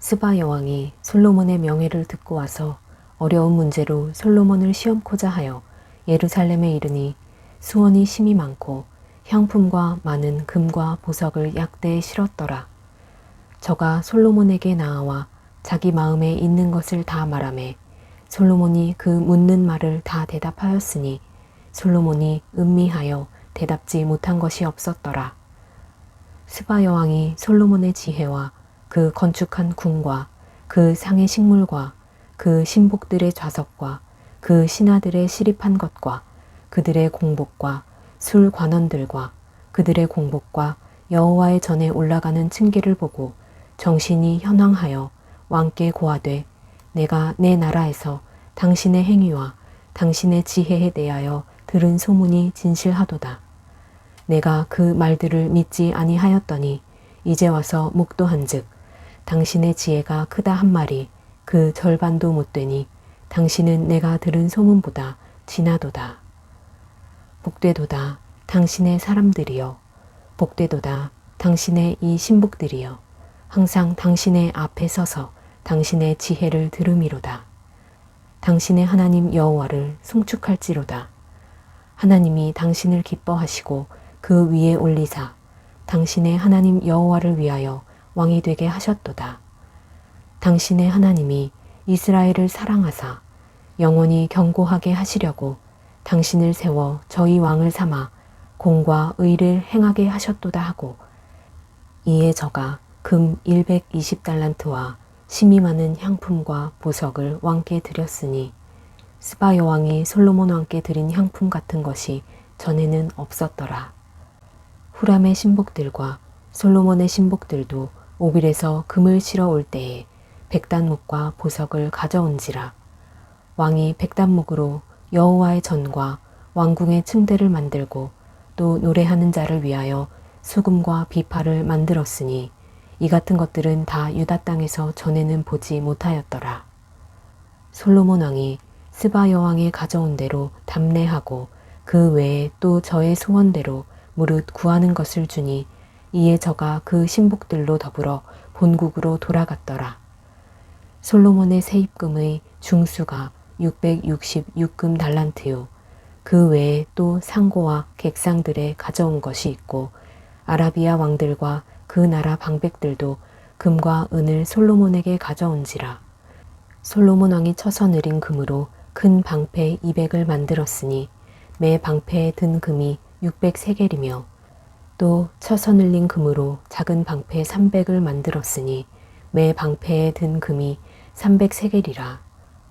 스바 여왕이 솔로몬의 명예를 듣고 와서 어려운 문제로 솔로몬을 시험코자 하여 예루살렘에 이르니 수원이 심이 많고 향품과 많은 금과 보석을 약대에 실었더라. 저가 솔로몬에게 나아와 자기 마음에 있는 것을 다 말하매 솔로몬이 그 묻는 말을 다 대답하였으니 솔로몬이 음미하여 대답지 못한 것이 없었더라. 스바 여왕이 솔로몬의 지혜와 그 건축한 궁과 그 상의 식물과 그 신복들의 좌석과 그 신하들의 시립한 것과 그들의 공복과 술 관원들과 그들의 공복과 여호와의 전에 올라가는 층계를 보고 정신이 현황하여 왕께 고하되 내가 내 나라에서 당신의 행위와 당신의 지혜에 대하여 들은 소문이 진실하도다. 내가 그 말들을 믿지 아니하였더니 이제 와서 묵도한즉 당신의 지혜가 크다 한 말이 그 절반도 못 되니 당신은 내가 들은 소문보다 진하도다. 복되도다 당신의 사람들이여 복되도다 당신의 이 신복들이여 항상 당신의 앞에 서서 당신의 지혜를 들음이로다. 당신의 하나님 여호와를 송축할지로다. 하나님이 당신을 기뻐하시고 그 위에 올리사 당신의 하나님 여호와를 위하여 왕이 되게 하셨도다. 당신의 하나님이 이스라엘을 사랑하사 영원히 경고하게 하시려고 당신을 세워 저희 왕을 삼아 공과 의를 행하게 하셨도다 하고 이에 저가 금 120달란트와 심이 많은 향품과 보석을 왕께 드렸으니 스바 여왕이 솔로몬 왕께 드린 향품 같은 것이 전에는 없었더라. 후람의 신복들과 솔로몬의 신복들도 오빌에서 금을 실어 올 때에 백단목과 보석을 가져온지라 왕이 백단목으로 여호와의 전과 왕궁의 층대를 만들고 또 노래하는 자를 위하여 수금과 비파를 만들었으니 이 같은 것들은 다 유다 땅에서 전에는 보지 못하였더라. 솔로몬 왕이 스바 여왕이 가져온 대로 담례하고 그 외에 또 저의 소원대로 무릇 구하는 것을 주니 이에 저가 그 신복들로 더불어 본국으로 돌아갔더라. 솔로몬의 세입금의 중수가 666금 달란트요. 그 외에 또 상고와 객상들의 가져온 것이 있고 아라비아 왕들과 그 나라 방백들도 금과 은을 솔로몬에게 가져온지라. 솔로몬 왕이 쳐서 느린 금으로 큰 방패 200을 만들었으니 매 방패에 든 금이 600세겔이며 또 쳐서 늘린 금으로 작은 방패 300을 만들었으니 매 방패에 든 금이 300세겔이라.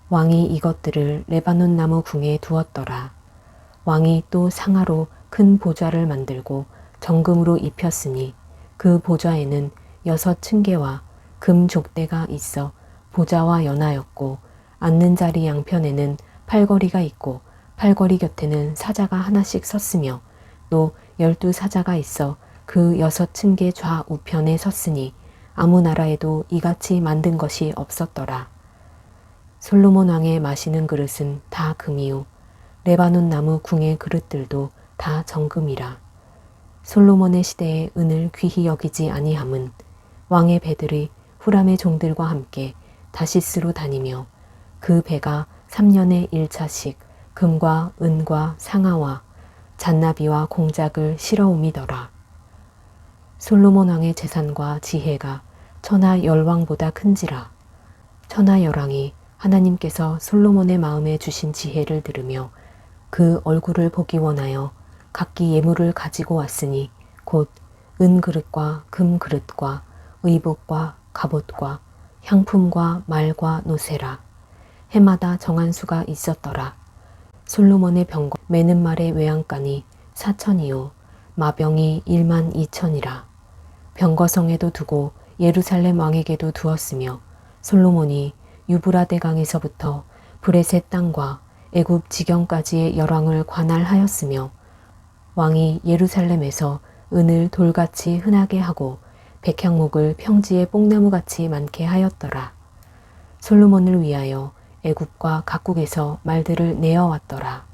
왕이 이것들을 레바논 나무 궁에 두었더라. 왕이 또 상하로 큰 보좌를 만들고 정금으로 입혔으니 그 보좌에는 여섯 층계와 금 족대가 있어 보좌와 연하였고 앉는 자리 양편에는 팔걸이가 있고 팔걸이 곁에는 사자가 하나씩 섰으며 또 열두 사자가 있어 그 여섯 층계 좌우편에 섰으니 아무 나라에도 이같이 만든 것이 없었더라. 솔로몬 왕의 마시는 그릇은 다 금이요 레바논 나무 궁의 그릇들도 다 정금이라. 솔로몬의 시대에 은을 귀히 여기지 아니함은 왕의 배들이 후람의 종들과 함께 다시스로 다니며 그 배가 3년에 1차씩 금과 은과 상아와 잔나비와 공작을 실어오미더라. 솔로몬 왕의 재산과 지혜가 천하 열왕보다 큰지라. 천하 열왕이 하나님께서 솔로몬의 마음에 주신 지혜를 들으며 그 얼굴을 보기 원하여 각기 예물을 가지고 왔으니 곧 은그릇과 금그릇과 의복과 갑옷과 향품과 말과 노세라. 해마다 정한 수가 있었더라. 솔로몬의 병거 매는 말의 외양간이 사천이요 마병이 일만 이천이라. 병거성에도 두고 예루살렘 왕에게도 두었으며 솔로몬이 유브라데 강에서부터 브레셋 땅과 애굽 지경까지의 열왕을 관할하였으며 왕이 예루살렘에서 은을 돌같이 흔하게 하고 백향목을 평지에 뽕나무같이 많게 하였더라. 솔로몬을 위하여 애굽과 각국에서 말들을 내어왔더라.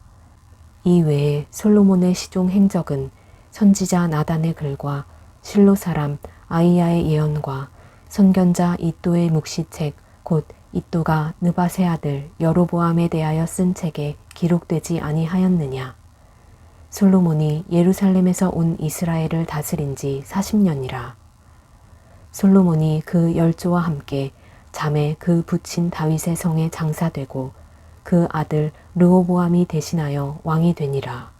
이 외에 솔로몬의 시종 행적은 선지자 나단의 글과 실로 사람 아이야의 예언과 선견자 이또의 묵시책 곧 이또가 느바세 아들 여로보암에 대하여 쓴 책에 기록되지 아니하였느냐 솔로몬이 예루살렘에서 온 이스라엘을 다스린 지 40년이라 솔로몬이 그 열조와 함께 잠에 그 부친 다윗의 성에 장사되고 그 아들 르호보암이 대신하여 왕이 되니라